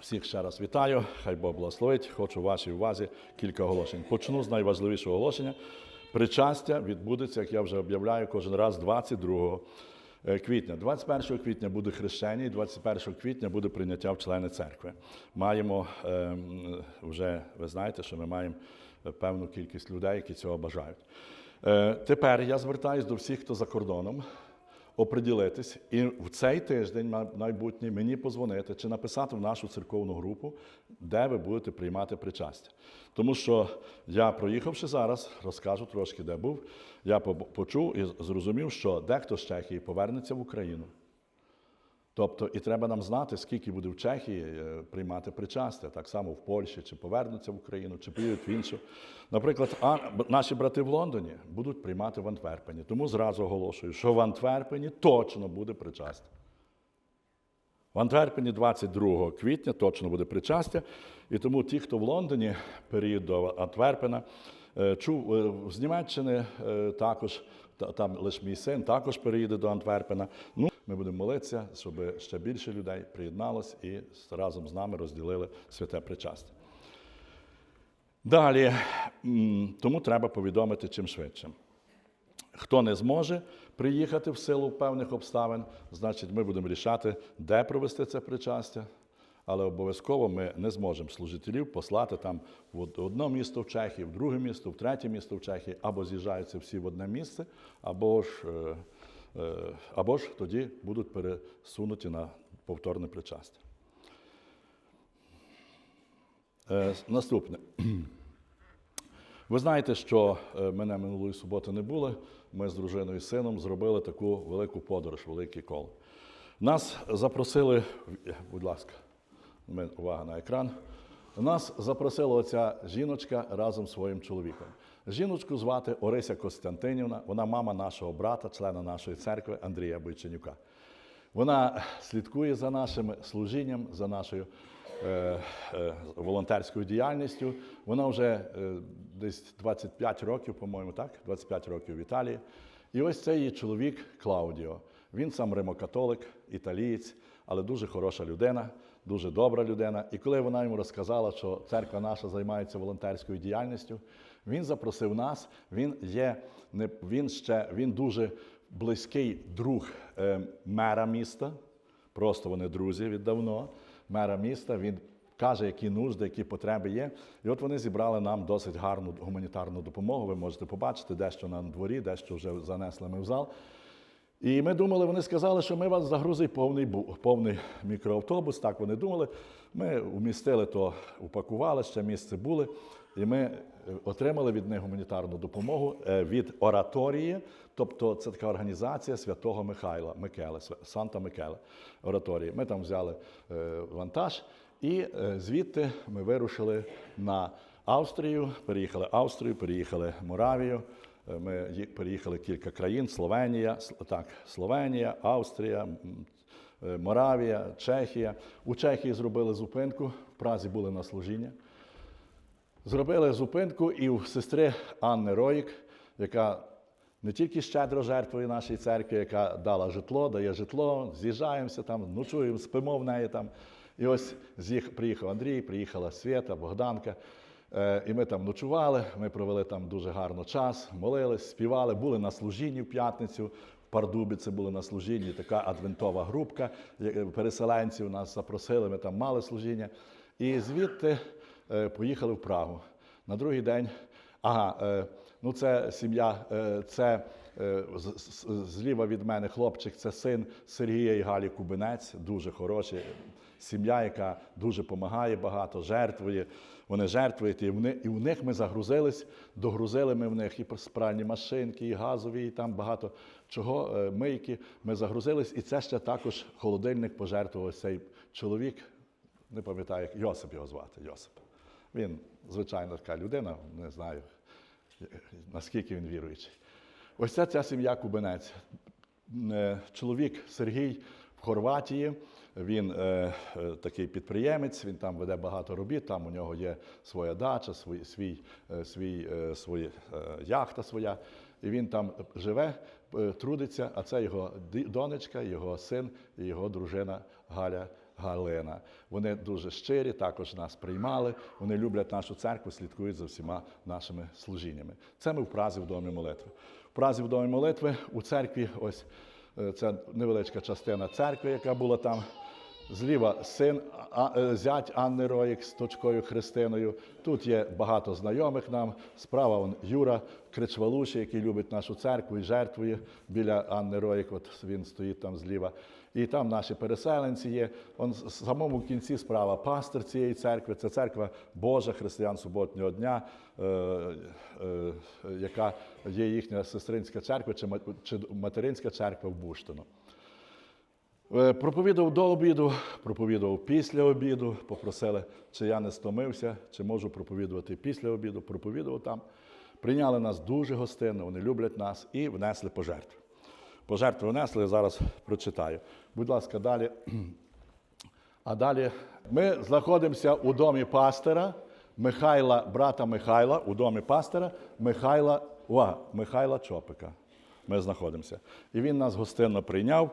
Всіх ще раз вітаю, хай Бог благословить. Хочу вашій увазі кілька оголошень. Почну з найважливішого оголошення. Причастя відбудеться, як я вже об'являю, кожен раз 22 квітня. 21 квітня буде хрещення, і 21 квітня буде прийняття в члени церкви. Маємо ем, вже, ви знаєте, що ми маємо певну кількість людей, які цього бажають. Е, Тепер я звертаюся до всіх, хто за кордоном оприділитись і в цей тиждень май- майбутній мені позвонити чи написати в нашу церковну групу, де ви будете приймати причастя. Тому що я, проїхавши зараз, розкажу трошки, де був. Я почув і зрозумів, що дехто з Чехії повернеться в Україну. Тобто, і треба нам знати, скільки буде в Чехії е, приймати причастя, так само в Польщі, чи повернуться в Україну, чи поїдуть в іншу. Наприклад, а, наші брати в Лондоні будуть приймати в Антверпені. Тому зразу оголошую, що в Антверпені точно буде причастя. В Антверпені 22 квітня точно буде причастя. І тому ті, хто в Лондоні переїдуть до Антверпена, е, чув е, з Німеччини також, там лише мій син також переїде до Антверпена. Ну, ми будемо молитися, щоб ще більше людей приєдналось і разом з нами розділили святе причастя. Далі, тому треба повідомити чим швидше. Хто не зможе приїхати в силу певних обставин, значить, ми будемо рішати, де провести це причастя. Але обов'язково ми не зможемо служителів послати там в од- одне місто в Чехії, в друге місто, в третє місто в Чехії, або з'їжджаються всі в одне місце, або ж, е, або ж тоді будуть пересунуті на повторне причастя. Е, Наступне. Ви знаєте, що е, мене минулої суботи не було. Ми з дружиною і сином зробили таку велику подорож, великий кол. Нас запросили, будь ласка, увага на екран. Нас запросила оця жіночка разом з своїм чоловіком. Жіночку звати Орися Костянтинівна, вона мама нашого брата, члена нашої церкви Андрія Бойченюка. Вона слідкує за нашим служінням, за нашою е, е, волонтерською діяльністю. Вона вже е, десь 25 років, по-моєму, так? 25 років в Італії. І ось цей її чоловік Клаудіо. Він сам римокатолик, італієць, але дуже хороша людина, дуже добра людина. І коли вона йому розказала, що церква наша займається волонтерською діяльністю, він запросив нас. Він є не він ще він дуже близький друг е, мера міста. Просто вони друзі віддавно. Мера міста. Він каже, які нужди, які потреби є. І от вони зібрали нам досить гарну гуманітарну допомогу. Ви можете побачити, дещо на дворі, дещо вже занесли ми в зал. І ми думали, вони сказали, що ми вас загрузить повний, повний мікроавтобус. Так вони думали. Ми умістили то, упакували, ще місце були. І ми е, отримали від них гуманітарну допомогу е, від ораторії, тобто це така організація святого Михайла, Микеле, Санта Микеле ораторії. Ми там взяли е, вантаж, і звідти ми вирушили на Австрію, переїхали Австрію, переїхали Моравію. Ми переїхали кілька країн: Словенія, так, Словенія, Австрія, Моравія, Чехія. У Чехії зробили зупинку, в Празі були на служіння. Зробили зупинку і у сестри Анни Роїк, яка не тільки щедро жертвує нашій церкві, яка дала житло, дає житло, з'їжджаємося там, ночуємо, спимо в неї там. І ось приїхав Андрій, приїхала Свята, Богданка. Е, І ми там ночували, ми провели там дуже гарно час, молились, співали, були на служінні в п'ятницю. Пардубі це були на служінні, така адвентова групка е, переселенців. Нас запросили, ми там мали служіння. І звідти поїхали в Прагу. На другий день, ага, е, ну це сім'я, е, це е, зліва від мене хлопчик, це син Сергія і Галі Кубинець, дуже хороший. Сім'я, яка дуже допомагає багато, жертвує. Вони жертвують, і в них, і в них ми загрузились, догрузили ми в них і спральні машинки, і газові, і там багато чого, е, мийки. Ми загрузились, і це ще також холодильник пожертвував цей чоловік, не пам'ятаю, як Йосип його звати. Йосип. Він звичайна така людина, не знаю, наскільки він віруючий. Ось це ця сім'я Кубинець. Е, Чоловік Сергій в Хорватії. Він е, е, такий підприємець, він там веде багато робіт, там у нього є своя дача, свій, свій, е, свій, е, е, яхта своя. І він там живе, трудиться, а це його донечка, його син і його дружина Галя, Галина. Вони дуже щирі, також нас приймали. Вони люблять нашу церкву, слідкують за всіма нашими служіннями. Це ми в Празі в домі молитви. В Празі в домі молитви у церкві, ось це невеличка частина церкви, яка була там. Зліва син е, зять Анни Роїк з дочкою Христиною. Тут є багато знайомих нам. Справа он Юра Кричвалуші, який любить нашу церкву і жертвує біля Анни Роїк. От він стоїть там зліва. І там наші переселенці є. Он в самому кінці справа пастир цієї церкви. Це церква Божа християн суботнього дня, е, е, яка є їхня сестринська церква чи, материнська церква в Буштино. Е, Проповідував до обіду, проповідував після обіду. Попросили, чи я не стомився, чи можу проповідувати після обіду. Проповідував там. Прийняли нас дуже гостинно, вони люблять нас і внесли пожертви. Пожертви внесли, зараз прочитаю. Будь ласка, далі. А далі ми знаходимося у домі пастора Михайла, брата Михайла, у домі пастора Михайла, увага, Михайла Чопика. Ми знаходимося. І він нас гостинно прийняв.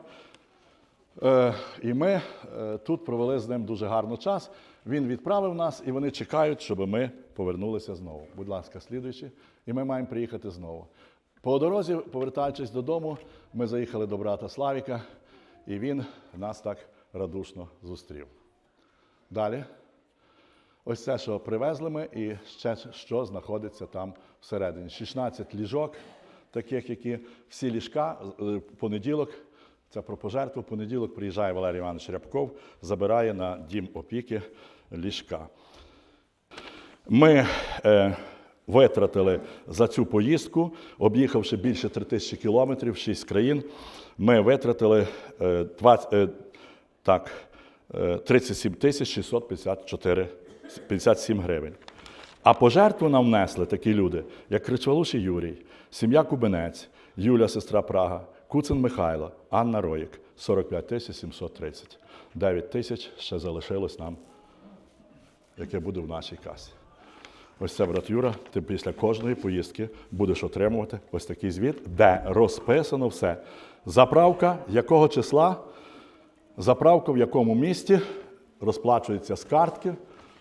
Е, і ми е, тут провели з ним дуже гарно час. Він відправив нас, і вони чекають, щоб ми повернулися знову. Будь ласка, слідуючи, і ми маємо приїхати знову. По дорозі, повертаючись додому, ми заїхали до брата Славіка, і він нас так радушно зустрів. Далі. Ось це, що привезли ми, і ще що знаходиться там всередині. 16 ліжок, таких, які всі ліжка, е, понеділок, це про пожертву, понеділок приїжджає Валерій Іванович Рябков, забирає на дім опіки ліжка. Ми е, витратили за цю поїздку, об'їхавши більше 3 тисячі кілометрів, 6 країн, ми витратили е, 20, е, так, е, 37 тисяч 654 57 гривень. А пожертву нам внесли такі люди, як Кричвалуший Юрій, сім'я Кубинець, Юля, сестра Прага, Куцин Михайло, Анна Роїк, 45 тисяч 730. 9 тисяч ще залишилось нам, яке буде в нашій касі. Ось це, брат Юра, ти після кожної поїздки будеш отримувати ось такий звіт, де розписано все. Заправка якого числа, заправка в якому місті розплачується з картки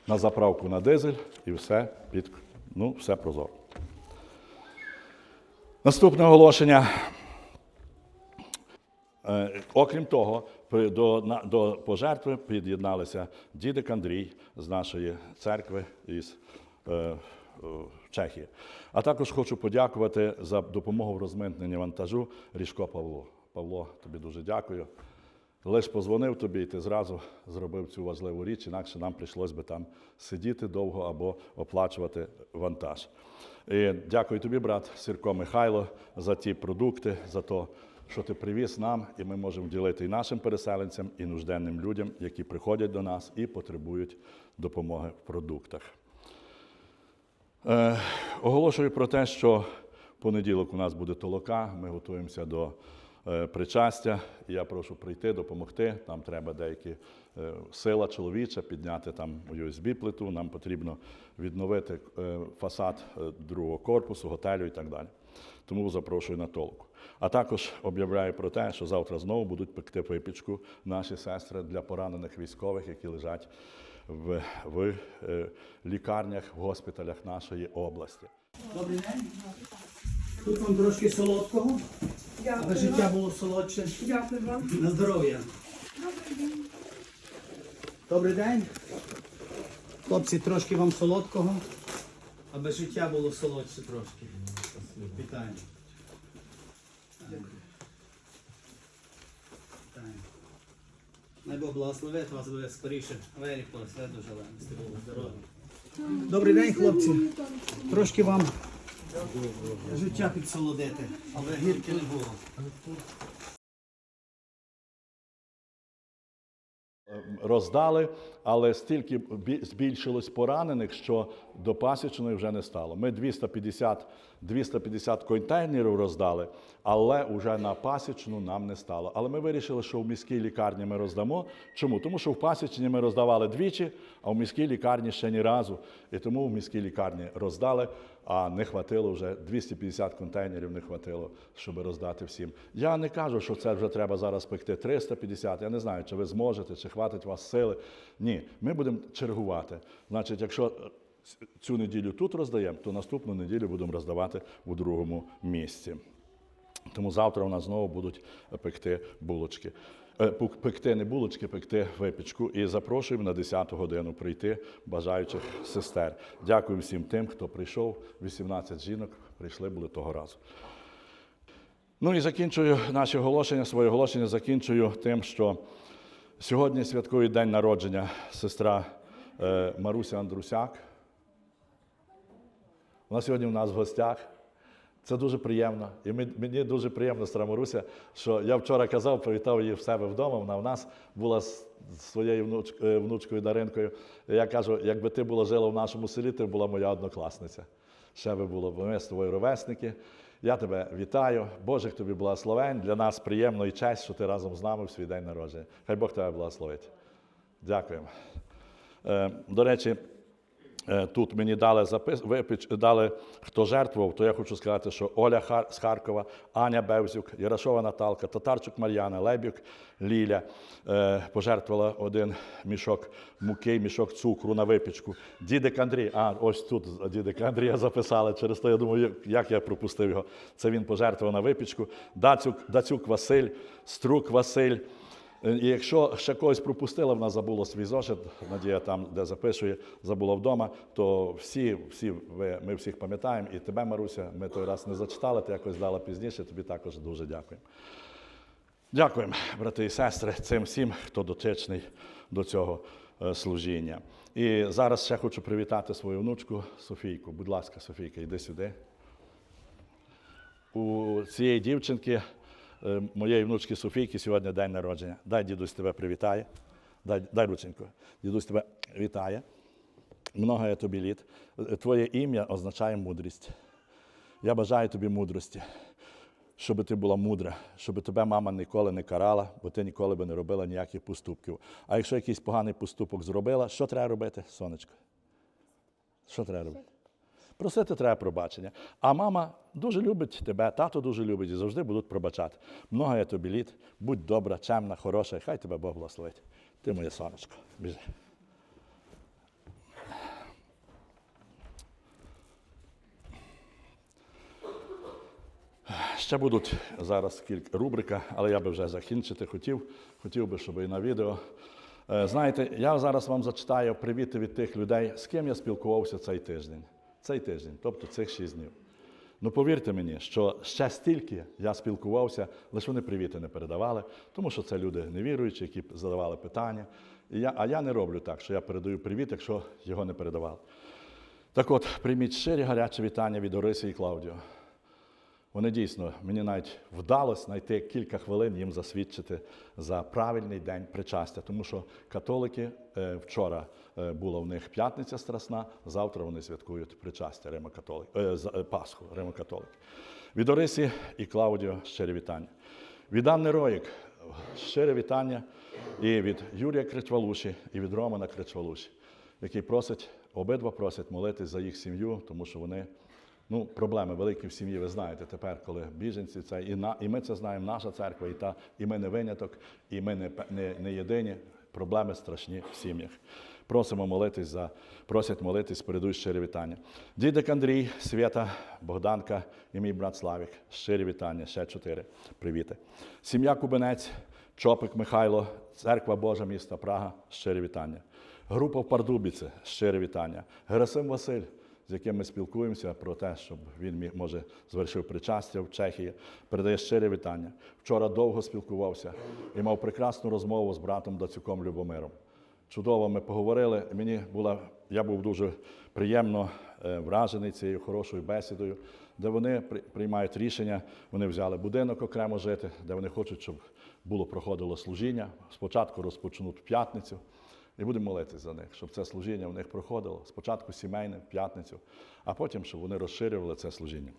на заправку на дизель і все під ну, все прозоро. Наступне оголошення. Е, Окрім того, до, до пожертви під'єдналися дідик Андрій з нашої церкви із Чехії. А також хочу подякувати за допомогу в розмитненні вантажу Ріжко Павло. Павло, тобі дуже дякую. Лиш позвонив тобі, і ти зразу зробив цю важливу річ, інакше нам прийшлось би там сидіти довго або оплачувати вантаж. І дякую тобі, брат Сірко Михайло, за ті продукти, за те, що ти привіз нам, і ми можемо ділити і нашим переселенцям, і нужденним людям, які приходять до нас і потребують допомоги в продуктах. Е, оголошую про те, що понеділок у нас буде толока. Ми готуємося до е, причастя. Я прошу прийти, допомогти. Там треба деякі е, сила чоловіча, підняти там USB-плиту. Нам потрібно відновити фасад другого корпусу, готелю і так далі. Тому запрошую на толку. А також об'являю про те, що завтра знову будуть пекти випічку наші сестри для поранених військових, які лежать в, в е, лікарнях, в госпіталях нашої області. Добрий день. Тут вам трошки солодкого, аби життя було солодше. Дякую вам. На здоров'я. Добрий день. Хлопці, трошки вам солодкого, аби життя було солодше трошки. Вітаю. Най Бог благословить вас, ви скоріше виріхли, все дуже легко, було здоров'я. Добрий день, хлопці. Трошки вам життя підсолодити, але гірки не було. роздали, але стільки збільшилось поранених, що до пасічної вже не стало. Ми 250 250 контейнерів роздали, але вже на пасічну нам не стало. Але ми вирішили, що в міській лікарні ми роздамо. Чому? Тому що в пасічні ми роздавали двічі, а в міській лікарні ще ні разу. І тому в міській лікарні роздали, а не хватило вже 250 контейнерів не хватило, щоб роздати всім. Я не кажу, що це вже треба зараз пекти 350. Я не знаю, чи ви зможете, чи хватить вас сили. Ні, ми будемо чергувати. Значить, якщо цю неділю тут роздаємо, то наступну неділю будемо роздавати у другому місці. Тому завтра у нас знову будуть пекти булочки. Е, Пекти не булочки, пекти випічку. І запрошуємо на 10 годину прийти бажаючих сестер. Дякую всім тим, хто прийшов. 18 жінок прийшли були того разу. Ну і закінчую наше оголошення, своє оголошення закінчую тим, що сьогодні святкує день народження сестра е, Маруся Андрусяк. Вона сьогодні у нас в гостях. Це дуже приємно. І мені дуже приємно, сестра Маруся, що я вчора казав, привітав її в себе вдома. Вона в нас була з своєю е, внучкою Даринкою. І я кажу, якби ти була жила в нашому селі, ти була моя однокласниця. Ще би було, бо ми з тобою ровесники. Я тебе вітаю. Божих тобі благословень. Для нас приємно і честь, що ти разом з нами в свій день народження. Хай Бог тебе благословить. Дякуємо. Е, До речі, тут мені дали запис, випіч, дали хто жертвував, то я хочу сказати, що Оля Хар, з Харкова, Аня Бевзюк, Ярошова Наталка, Татарчук Мар'яна, Лебюк Ліля е, пожертвувала один мішок муки, мішок цукру на випічку. Дідик Андрій, а ось тут дідик Андрія записали. Через то я думаю, як я пропустив його. Це він пожертвував на випічку. Дацюк, Дацюк Василь, Струк Василь. І якщо ще когось пропустила, вона забула свій зошит, Надія там, де записує, забула вдома, то всі, всі ви, ми всіх пам'ятаємо, і тебе, Маруся, ми той раз не зачитали, ти якось дала пізніше, тобі також дуже дякуємо. Дякуємо, брати і сестри, цим всім, хто дотичний до цього е, служіння. І зараз ще хочу привітати свою внучку Софійку. Будь ласка, Софійка, йди сюди. У цієї дівчинки, е, моєї внучки Софійки, сьогодні день народження. Дай дідусь тебе привітає. Дай, дай рученьку. Дідусь тебе вітає. Много я тобі літ. Е, Твоє ім'я означає мудрість. Я бажаю тобі мудрості, щоб ти була мудра, щоб тебе мама ніколи не карала, бо ти ніколи би не робила ніяких поступків. А якщо якийсь поганий поступок зробила, що треба робити, сонечко? Що треба робити? Просити треба пробачення. А мама дуже любить тебе, тато дуже любить і завжди будуть пробачати. Много я тобі літ, будь добра, чемна, хороша, і хай тебе Бог благословить. Ти моє сонечко. Біжи. Ще будуть зараз кілька рубрика, але я би вже закінчити хотів. Хотів би, щоб і на відео. Е, Знаєте, я зараз вам зачитаю привіти від тих людей, з ким я спілкувався цей тиждень. Цей тиждень, тобто цих шість днів. Ну повірте мені, що ще стільки я спілкувався, лише вони привіти не передавали, тому що це люди невіруючі, які задавали питання. І я, а я не роблю так, що я передаю привіт, якщо його не передавали. Так от, прийміть щирі гарячі вітання від Ориси і Клаудіо. Вони дійсно, мені навіть вдалося знайти кілька хвилин їм засвідчити за правильний день причастя, тому що католики е, вчора е, була в них п'ятниця страсна, завтра вони святкують причастя Римо-католик, е, з- е, Пасху Римо-католики. Від Орисі і Клаудіо щирі вітання. Від Анни Роїк щире вітання і від Юрія Кричвалуші, і від Романа Кричвалуші, який просить, обидва просять молитись за їх сім'ю, тому що вони Ну, проблеми великі в сім'ї, ви знаєте тепер, коли біженці це і на і ми це знаємо, наша церква, і та, і ми не виняток, і ми не, не, не єдині. Проблеми страшні в сім'ях. Просимо молитись за, просять молитись, передують щирі вітання. Дідик Андрій, Свята, Богданка і мій брат Славік. Щирі вітання, ще чотири. Привіти. Сім'я Кубинець, Чопик Михайло, Церква Божа міста Прага. Щирі вітання. Група в Пардубіці, щире вітання. Герасим Василь з яким ми спілкуємося про те, щоб він міг, може звершив причастя в Чехії, передає щире вітання. Вчора довго спілкувався і мав прекрасну розмову з братом Дацюком Любомиром. Чудово ми поговорили. Мені була, я був дуже приємно е, вражений цією хорошою бесідою, де вони при- приймають рішення. Вони взяли будинок окремо жити, де вони хочуть, щоб було проходило служіння. Спочатку розпочнуть в п'ятницю. І будемо молитися за них, щоб це служіння в них проходило. Спочатку сімейне, в п'ятницю, а потім, щоб вони розширювали це служіння.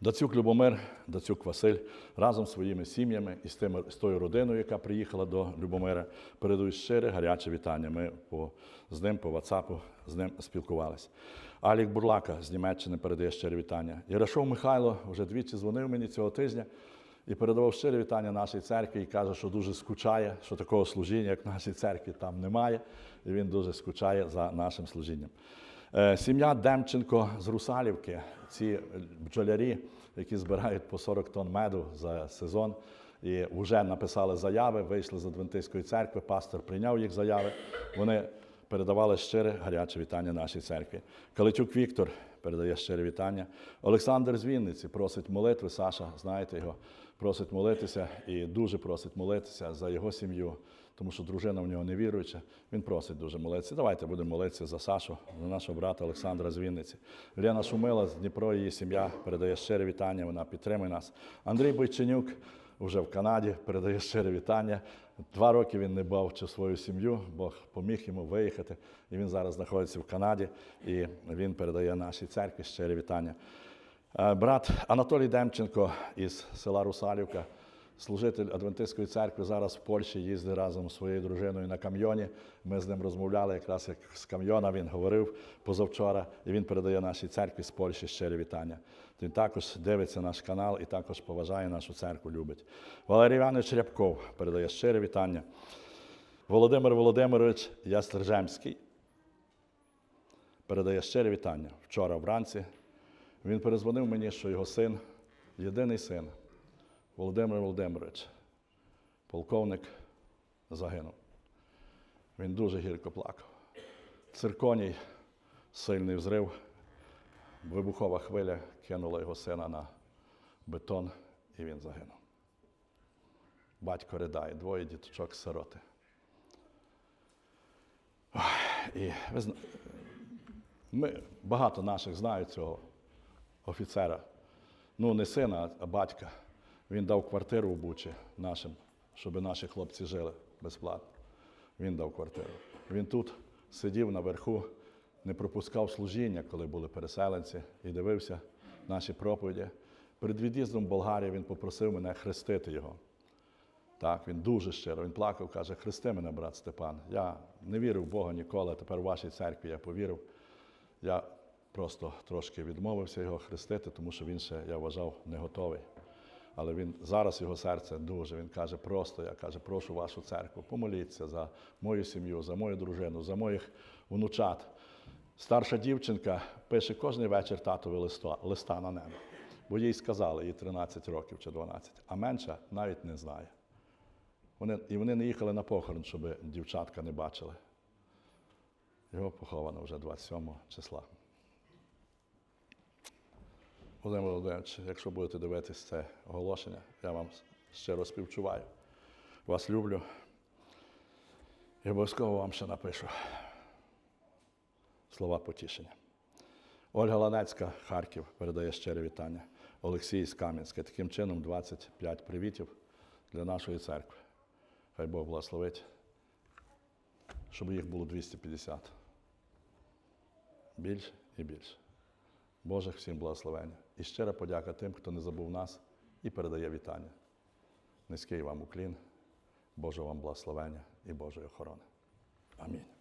Дацюк Любомир, Дацюк Василь разом з своїми сім'ями і з, тими, з тою родиною, яка приїхала до Любомира, передають щире гаряче вітання. Ми по, з ним по WhatsApp з ним спілкувалися. Алік Бурлака з Німеччини передає щире вітання. Ярошов Михайло вже двічі дзвонив мені цього тижня і передавав щире вітання нашій церкві і каже, що дуже скучає, що такого служіння, як в нашій церкві, там немає. І він дуже скучає за нашим служінням. Е, Сім'я Демченко з Русалівки, ці бджолярі, які збирають по 40 тонн меду за сезон, і вже написали заяви, вийшли з Адвентистської церкви, пастор прийняв їх заяви. Вони передавали щире гаряче вітання нашій церкві. Калитюк Віктор передає щире вітання. Олександр з Вінниці просить молитви. Саша, знаєте його, просить молитися і дуже просить молитися за його сім'ю, тому що дружина в нього не віруюча. Він просить дуже молитися. Давайте будемо молитися за Сашу, за нашого брата Олександра з Вінниці. Лена Шумила з Дніпро, її сім'я передає щире вітання, вона підтримує нас. Андрій Бойченюк вже в Канаді передає щире вітання. Два роки він не бачив свою сім'ю, Бог поміг йому виїхати. І він зараз знаходиться в Канаді, і він передає нашій церкві щире вітання. Е, Брат Анатолій Демченко із села Русалівка, служитель Адвентистської церкви, зараз в Польщі їздить разом з своєю дружиною на камйоні. Ми з ним розмовляли, якраз як з камйона він говорив позавчора, і він передає нашій церкві з Польщі щире вітання. Він також дивиться наш канал і також поважає нашу церкву, любить. Валерій Іванович Рябков передає щире вітання. Володимир Володимирович Ястержемський передає щире вітання. Вчора вранці він перезвонив мені, що його син, єдиний син, Володимир Володимирович, полковник, загинув. Він дуже гірко плакав. Цирконій, сильний взрив, вибухова хвиля кинула його сина на бетон, і він загинув. Батько ридає, двоє діточок сироти. І ви зна... ми, багато наших знають цього офіцера. Ну, не сина, а батька. Він дав квартиру в Бучі нашим, щоб наші хлопці жили безплатно. Він дав квартиру. Він тут сидів наверху, не пропускав служіння, коли були переселенці, і дивився наші проповіді. Перед від'їздом в Болгарію він попросив мене хрестити його. Так, він дуже щиро. Він плакав, каже: Хрести мене, брат Степан. Я не вірив в Бога ніколи, тепер в вашій церкві я повірив. Я просто трошки відмовився його хрестити, тому що він ще, я вважав, не готовий. Але він зараз його серце дуже. Він каже, просто я каже, прошу вашу церкву, помоліться за мою сім'ю, за мою дружину, за моїх внучат. Старша дівчинка пише кожен вечір татові листа, листа на небо. Бо їй сказали, їй 13 років чи 12, а менша навіть не знає. Вони, і вони не їхали на похорон, щоб дівчатка не бачили. Його поховано вже 27 числа. Володимир Володимирович, якщо будете дивитись це оголошення, я вам щиро співчуваю. Вас люблю. І обов'язково вам ще напишу слова потішення. Ольга Ланецька, Харків, передає щире вітання. Олексій з Кам'янська. Таким чином 25 привітів для нашої церкви. Хай Бог благословить, щоб їх було 250. Більше і більше. Божих всім благословень. І щира подяка тим, хто не забув нас і передає вітання. Низький вам уклін, Божого вам благословення і Божої охорони. Амінь.